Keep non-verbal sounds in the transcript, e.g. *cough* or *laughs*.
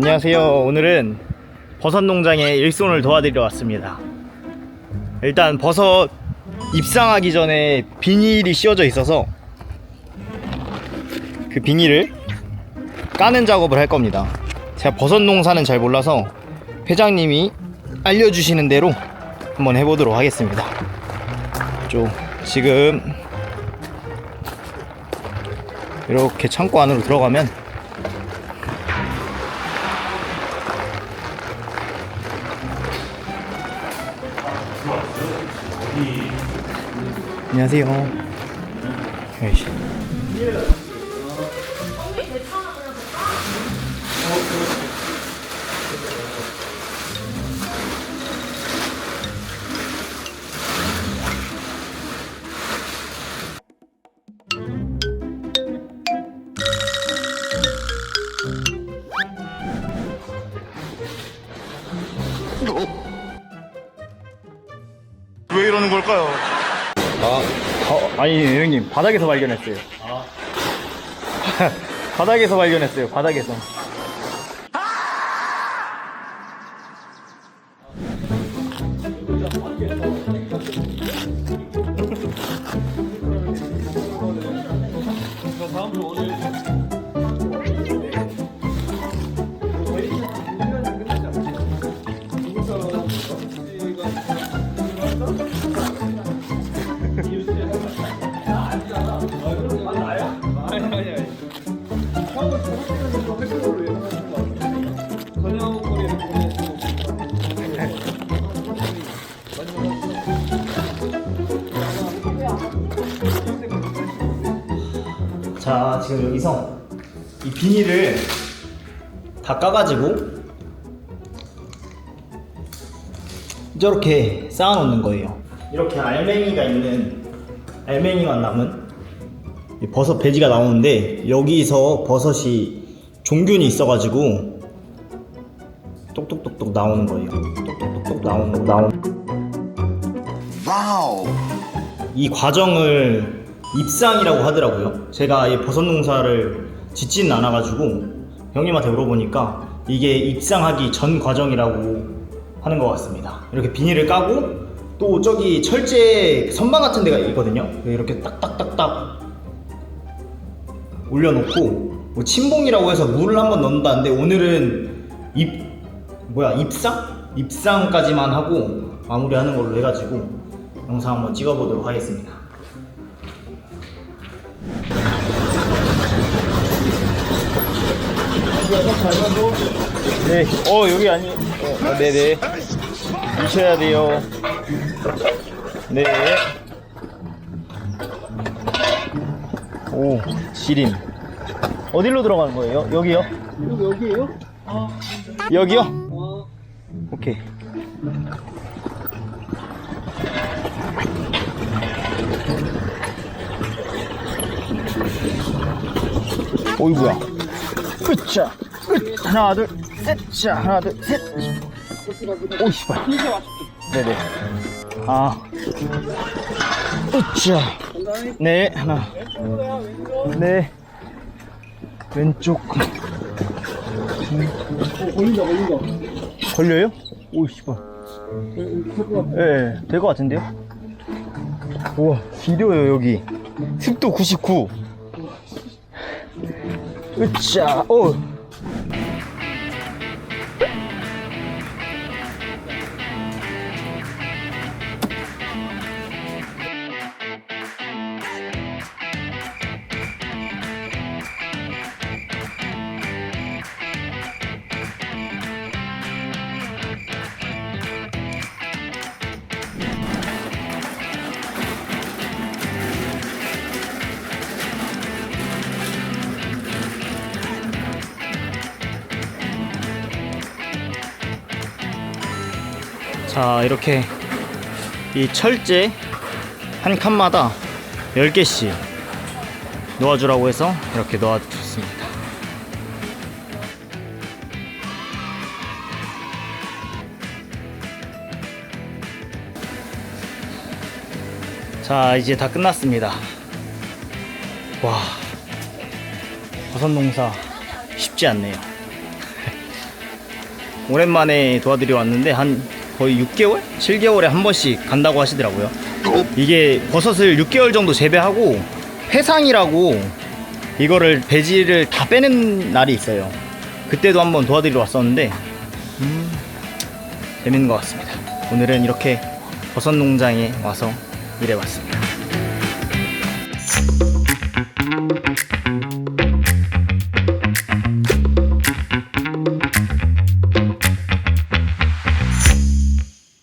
안녕하세요. 오늘은 버섯 농장에 일손을 도와드리러 왔습니다. 일단 버섯 입상하기 전에 비닐이 씌워져 있어서 그 비닐을 까는 작업을 할 겁니다. 제가 버섯 농사는 잘 몰라서 회장님이 알려주시는 대로 한번 해보도록 하겠습니다. 좀 지금 이렇게 창고 안으로 들어가면 안녕하세요. 에이씨. 왜 이러는 걸까요? 어, 아니 형님 바닥에서 발견했어요. *laughs* 바닥에서 발견했어요. 바닥에서. 자 지금 여기서 이 비닐을 다 까가지고 저렇게 쌓아놓는 거예요. 이렇게 알맹이가 있는 알맹이만 남은 이 버섯 배지가 나오는데 여기서 버섯이 종균이 있어가지고 똑똑똑똑 나오는 거예요. 똑똑똑똑 나오는 나오는. 와우. 이 과정을 입상이라고 하더라고요. 제가 이 버섯 농사를 짓지는 않아가지고 형님한테 물어보니까 이게 입상하기 전 과정이라고 하는 것 같습니다. 이렇게 비닐을 까고 또 저기 철제 선반 같은 데가 있거든요. 이렇게 딱딱딱딱 올려놓고 뭐 침봉이라고 해서 물을 한번 넣는다는데 오늘은 입 뭐야 입상? 입상까지만 하고 마무리하는 걸로 해가지고 영상 한번 찍어보도록 하겠습니다. 네, 어 여기 아니, 어, 아, 네네. 미셔야 돼요. 네. 오, 지림. 어디로 들어가는 거예요? 여기요? 여기에요? 여기요? 어, 오케이. 어이구야. 으쌰. 으, 하나, 둘, 셋. 자, 하나, 둘, 셋. 오, 씨발. 네네. 아. 으쌰. 네, 하나. 네. 왼쪽. 어, 걸린다, 걸린다. 걸려요? 오, 씨발. 예, 될 것 같은데요? 우와, 기려요, 여기. 습도 99. 으쌰, 어. 자, 이렇게 이 철제 한 칸마다 10개씩 놓아주라고 해서 이렇게 놓아줬습니다. 자, 이제 다 끝났습니다. 와, 버섯 농사 쉽지 않네요. *laughs* 오랜만에 도와드리러 왔는데 한 거의 6개월? 7개월에 한 번씩 간다고 하시더라고요. 이게 버섯을 6개월 정도 재배하고 회상이라고 이거를 배지를 다 빼는 날이 있어요. 그때도 한번 도와드리러 왔었는데 음, 재밌는 것 같습니다. 오늘은 이렇게 버섯 농장에 와서 일해봤습니다.